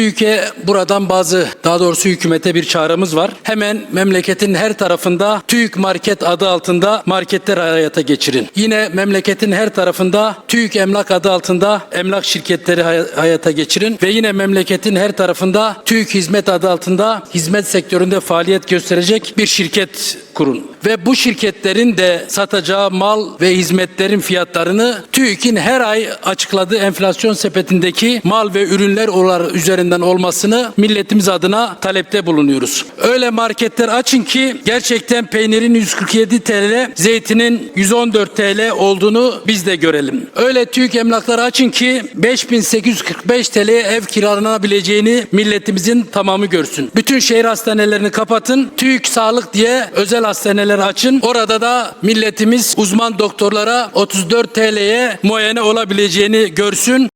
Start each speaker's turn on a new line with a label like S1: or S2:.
S1: TÜİK'e buradan bazı daha doğrusu hükümete bir çağrımız var. Hemen memleketin her tarafında TÜİK Market adı altında marketler hayata geçirin. Yine memleketin her tarafında TÜİK Emlak adı altında emlak şirketleri hay- hayata geçirin ve yine memleketin her tarafında TÜİK Hizmet adı altında hizmet sektöründe faaliyet gösterecek bir şirket kurun. Ve bu şirketlerin de satacağı mal ve hizmetlerin fiyatlarını TÜİK'in her ay açıkladığı enflasyon sepetindeki mal ve ürünler olarak üzerinden olmasını milletimiz adına talepte bulunuyoruz. Öyle marketler açın ki gerçekten peynirin 147 TL, zeytinin 114 TL olduğunu biz de görelim. Öyle TÜİK emlakları açın ki 5845 TL'ye ev kiralanabileceğini milletimizin tamamı görsün. Bütün şehir hastanelerini kapatın. TÜİK Sağlık diye özel hastaneler açın. Orada da milletimiz uzman doktorlara 34 TL'ye muayene olabileceğini görsün